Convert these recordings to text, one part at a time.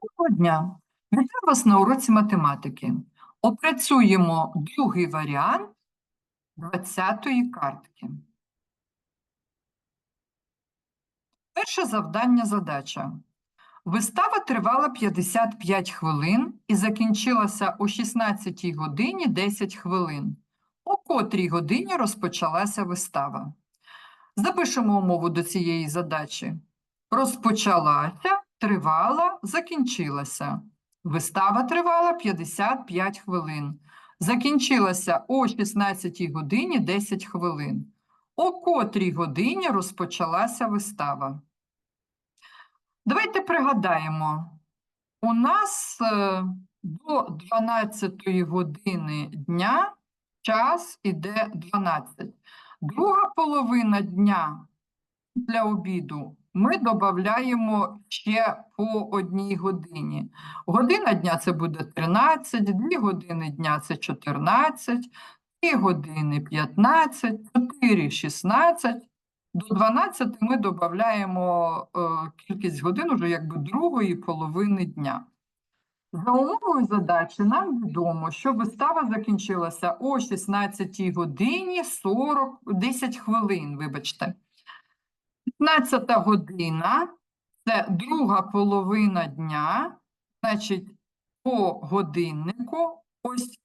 Доброго дня! Вітаю вас на уроці математики. Опрацюємо другий варіант 20-ї картки. Перше завдання задача. Вистава тривала 55 хвилин і закінчилася о 16 годині 10 хвилин. О котрій годині розпочалася вистава. Запишемо умову до цієї задачі. Розпочалася, тривала, закінчилася. Вистава тривала 55 хвилин. Закінчилася о 16 годині 10 хвилин. О котрій годині розпочалася вистава. Давайте пригадаємо. У нас е, до 12 години дня час іде 12. Друга половина дня для обіду ми додаємо ще по одній годині. Година дня це буде 13, 2 години дня це 14, 3 години 15, 4 16. До 12 ми додаємо е, кількість годин уже якби другої половини дня. За умовою задачі нам відомо, що вистава закінчилася о 16 годині 40, 10 хвилин, вибачте. 15 година це друга половина дня, значить, по годиннику, ось в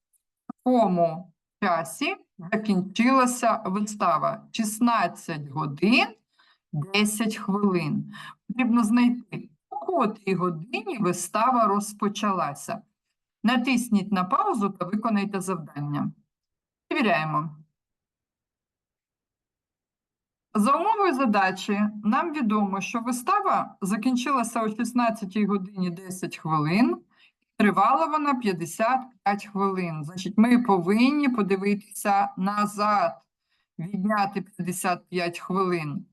такому часі закінчилася вистава. 16 годин 10 хвилин. Потрібно знайти, у котрій годині вистава розпочалася. Натисніть на паузу та виконайте завдання. Перевіряємо. За умовою задачі нам відомо, що вистава закінчилася о 16 годині 10 хвилин, тривала вона 55 хвилин. Значить, ми повинні подивитися назад, відняти 55 хвилин.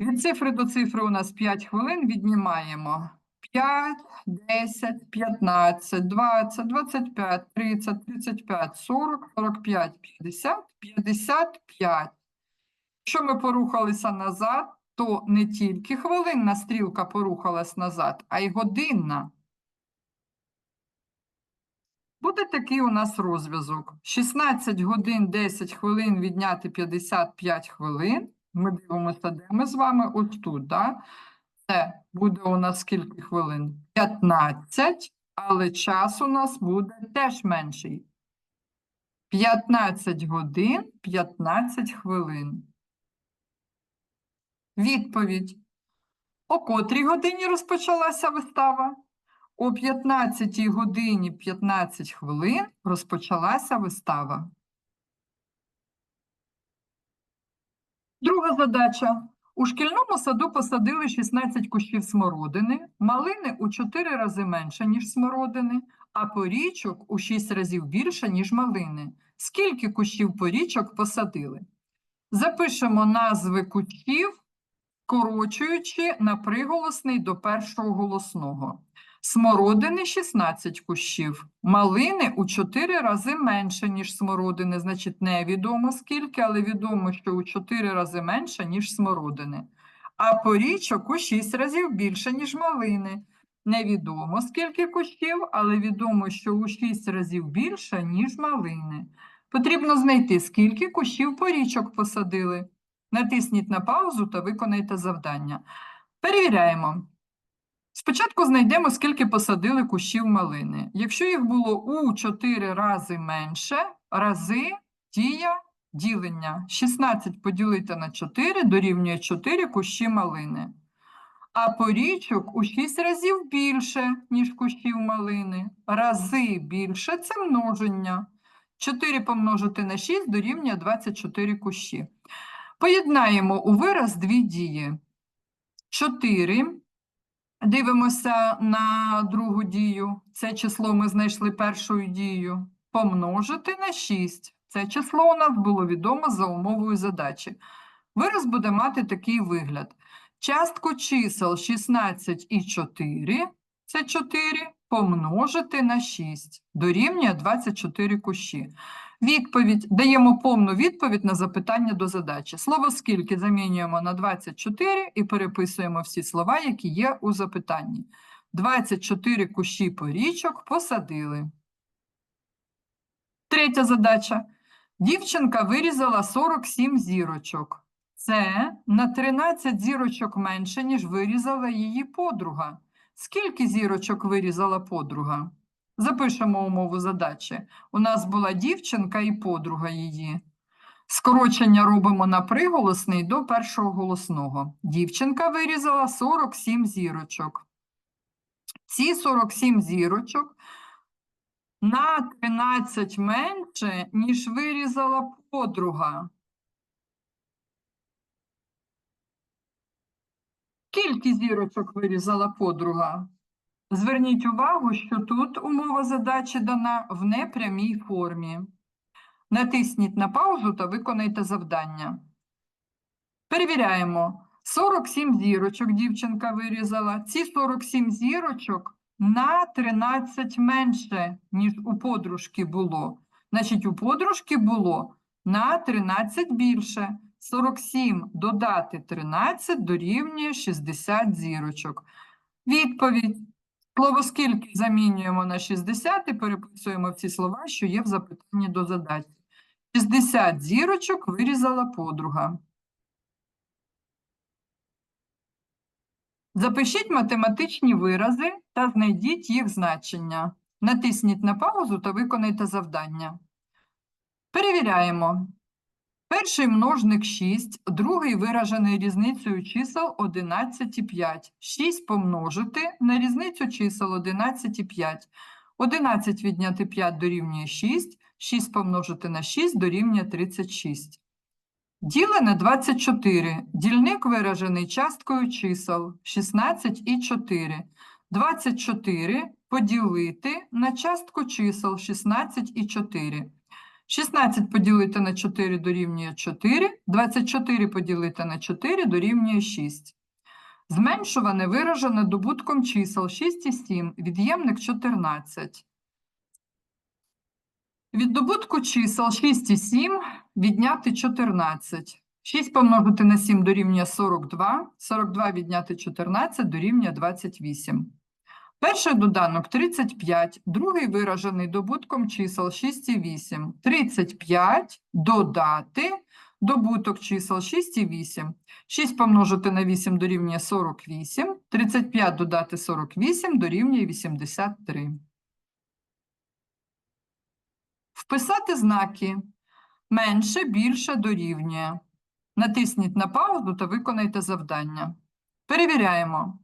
Від цифри до цифри у нас 5 хвилин віднімаємо. 5, 10, 15, 20, 25, 30, 35, 40, 45, 50, 55. Якщо ми порухалися назад, то не тільки хвилинна стрілка порухалась назад, а й годинна. Буде такий у нас розв'язок. 16 годин 10 хвилин відняти 55 хвилин. Ми дивимося, де ми з вами ось тут, да? Це буде у нас скільки хвилин? 15, але час у нас буде теж менший. 15 годин 15 хвилин. Відповідь. О котрій годині розпочалася вистава? О 15 годині 15 хвилин розпочалася вистава. Друга задача. У шкільному саду посадили 16 кущів смородини, малини у 4 рази менше, ніж смородини, а порічок у 6 разів більше, ніж малини. Скільки кущів порічок посадили? Запишемо назви кущів, скорочуючи на приголосний до першого голосного. Смородини 16 кущів, малини у 4 рази менше, ніж смородини. Значить, невідомо скільки, але відомо, що у 4 рази менше, ніж смородини. А порічок у 6 разів більше, ніж малини. Невідомо скільки кущів, але відомо, що у 6 разів більше, ніж малини. Потрібно знайти, скільки кущів порічок посадили. Натисніть на паузу та виконайте завдання. Перевіряємо. Спочатку знайдемо, скільки посадили кущів малини. Якщо їх було у 4 рази менше, рази дія ділення. 16 поділити на 4 дорівнює 4 кущі малини. А порічок у 6 разів більше, ніж кущів малини. Рази більше – це множення. 4 помножити на 6 дорівнює 24 кущі. Поєднаємо у вираз дві дії. 4 Дивимося на другу дію. Це число ми знайшли першою дією. Помножити на 6. Це число у нас було відомо за умовою задачі. Вираз буде мати такий вигляд. Частку чисел 16 і 4, це 4, помножити на 6, дорівнює 24 кущі. Відповідь. Даємо повну відповідь на запитання до задачі. Слово скільки замінюємо на 24 і переписуємо всі слова, які є у запитанні. 24 кущі порічок посадили. Третя задача. Дівчинка вирізала 47 зірочок. Це на 13 зірочок менше, ніж вирізала її подруга. Скільки зірочок вирізала подруга? Запишемо умову задачі. У нас була дівчинка і подруга її. Скорочення робимо на приголосний до першого голосного. Дівчинка вирізала 47 зірочок. Ці 47 зірочок на 13 менше, ніж вирізала подруга. Скільки зірочок вирізала подруга? Зверніть увагу, що тут умова задачі дана в непрямій формі. Натисніть на паузу та виконайте завдання. Перевіряємо. 47 зірочок дівчинка вирізала. Ці 47 зірочок на 13 менше, ніж у подружки було. Значить, у подружки було на 13 більше. 47 додати 13 дорівнює 60 зірочок. Відповідь. Слово скільки замінюємо на 60 і переписуємо в ці слова, що є в запитанні до задачі. 60 зірочок вирізала подруга. Запишіть математичні вирази та знайдіть їх значення. Натисніть на паузу та виконайте завдання. Перевіряємо. Перший множник 6, другий виражений різницею чисел 11 і 5. 6 помножити на різницю чисел 11 і 5. 11 відняти 5 дорівнює 6, 6 помножити на 6 дорівнює 36. Ділене 24. Дільник виражений часткою чисел 16 і 4. 24 поділити на частку чисел 16 і 4. 16 поділити на 4 дорівнює 4, 24 поділити на 4 дорівнює 6. Зменшуване виражене добутком чисел 6 і 7, від'ємник 14. Від добутку чисел 6 і 7 відняти 14. 6 помножити на 7 дорівнює 42, 42 відняти 14 дорівнює 28. Перший доданок 35, другий виражений добутком чисел 6 і 8. 35 додати добуток чисел 6 і 8. 6 помножити на 8 дорівнює 48, 35 додати 48 дорівнює 83. Вписати знаки менше, більше дорівнює. Натисніть на паузу та виконайте завдання. Перевіряємо.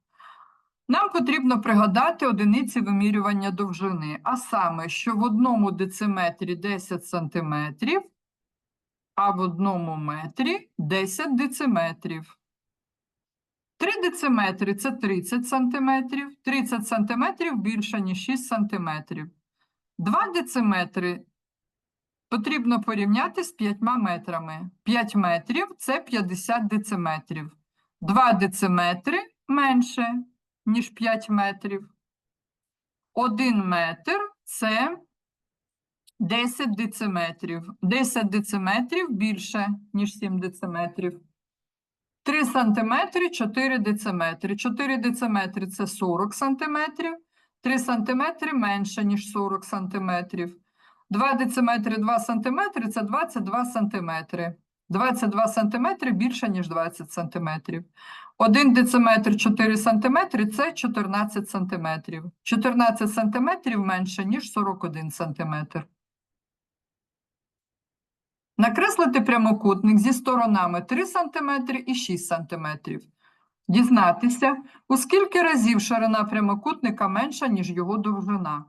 Нам потрібно пригадати одиниці вимірювання довжини, а саме, що в одному дециметрі 10 см, а в одному метрі 10 дециметрів. 3 дециметри – це 30 см, 30 см більше, ніж 6 см. 2 дециметри потрібно порівняти з 5 метрами. 5 метрів – це 50 дециметрів. 2 дециметри менше, ніж 5 метрів. 1 метр – це 10 дециметрів. 10 дециметрів більше, ніж 7 дециметрів. 3 сантиметри – 4 дециметри. 4 дециметри – це 40 сантиметрів. 3 сантиметри менше, ніж 40 сантиметрів. 2 дециметри, 2 сантиметри – це 22 сантиметри. 22 сантиметри більше, ніж 20 сантиметрів. 1 дециметр 4 сантиметри – це 14 сантиметрів. 14 сантиметрів менше, ніж 41 сантиметр. Накреслити прямокутник зі сторонами 3 см і 6 см. Дізнатися, у скільки разів ширина прямокутника менша, ніж його довжина.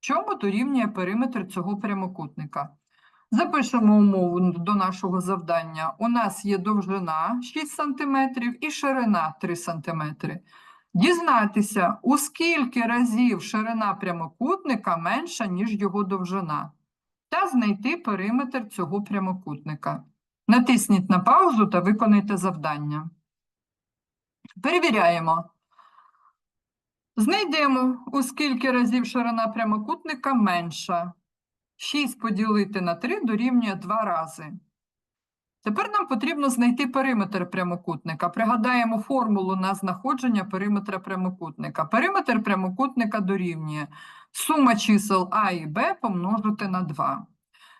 Чому дорівнює периметр цього прямокутника? Запишемо умову до нашого завдання. У нас є довжина 6 см і ширина 3 см. Дізнатися, у скільки разів ширина прямокутника менша, ніж його довжина та знайти периметр цього прямокутника. Натисніть на паузу та виконайте завдання. Перевіряємо. Знайдемо, у скільки разів ширина прямокутника менша. 6 поділити на 3 дорівнює 2 рази. Тепер нам потрібно знайти периметр прямокутника. Пригадаємо формулу на знаходження периметра прямокутника. Периметр прямокутника дорівнює сума чисел А і Б помножити на 2.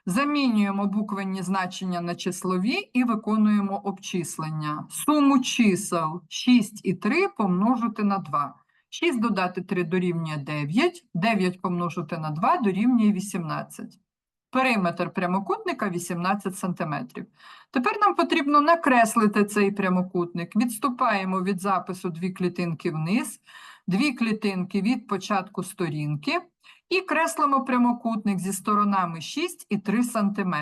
Замінюємо буквенні значення на числові і виконуємо обчислення. Суму чисел 6 і 3 помножити на 2. 6 додати 3 дорівнює 9, 9 помножити на 2 дорівнює 18. Периметр прямокутника 18 см. Тепер нам потрібно накреслити цей прямокутник. Відступаємо від запису дві клітинки вниз, дві клітинки від початку сторінки і креслимо прямокутник зі сторонами 6 і 3 см.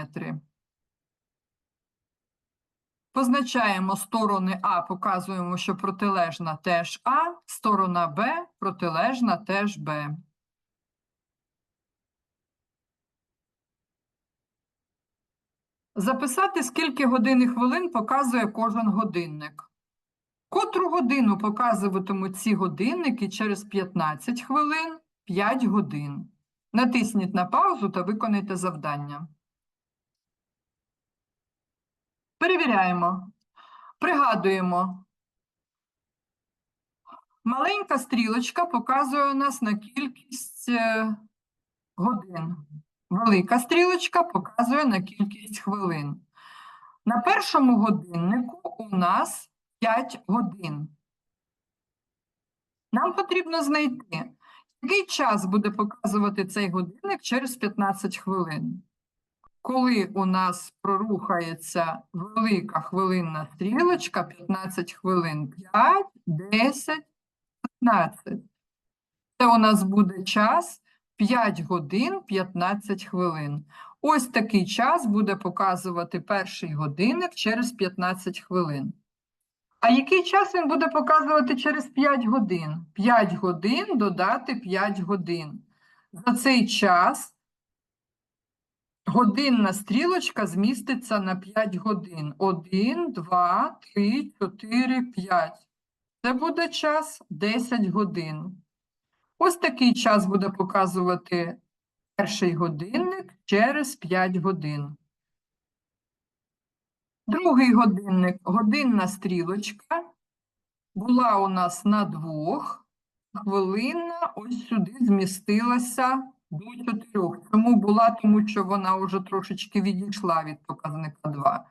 Позначаємо сторони А, показуємо, що протилежна теж А, сторона Б, протилежна теж Б. Записати, скільки годин і хвилин показує кожен годинник. Котру годину показуватимуть ці годинники через 15 хвилин, 5 годин. Натисніть на паузу та виконайте завдання. Перевіряємо. Пригадуємо. Маленька стрілочка показує нас на кількість е, годин. Велика стрілочка показує на кількість хвилин. На першому годиннику у нас 5 годин. Нам потрібно знайти, який час буде показувати цей годинник через 15 хвилин. Коли у нас прорухається велика хвилинна стрілочка, 15 хвилин 5, 10, 15. Це у нас буде час 5 годин 15 хвилин. Ось такий час буде показувати перший годинник через 15 хвилин. А який час він буде показувати через 5 годин? 5 годин додати 5 годин. За цей час годинна стрілочка зміститься на 5 годин. 1, 2, 3, 4, 5. Це буде час 10 годин. Ось такий час буде показувати перший годинник через 5 годин. Другий годинник, годинна стрілочка, була у нас на двох, хвилина ось сюди змістилася до 4. Чому була? Тому що вона вже трошечки відійшла від показника 2.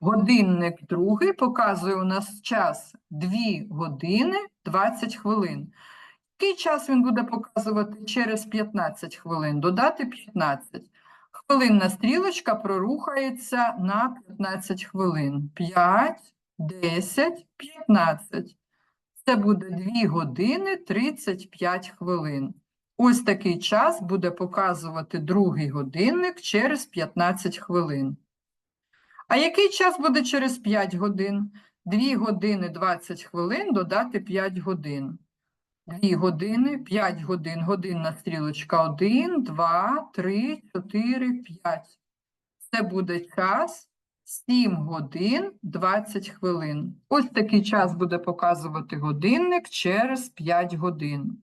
Годинник другий показує у нас час 2 години 20 хвилин. Який час він буде показувати через 15 хвилин? Додати 15. Хвилинна стрілочка прорухається на 15 хвилин. 5, 10, 15. Це буде 2 години 35 хвилин. Ось такий час буде показувати другий годинник через 15 хвилин. А який час буде через 5 годин? 2 години 20 хвилин додати 5 годин. 2 години, 5 годин, годинна стрілочка 1, 2, 3, 4, 5. Це буде час 7 годин 20 хвилин. Ось такий час буде показувати годинник через 5 годин.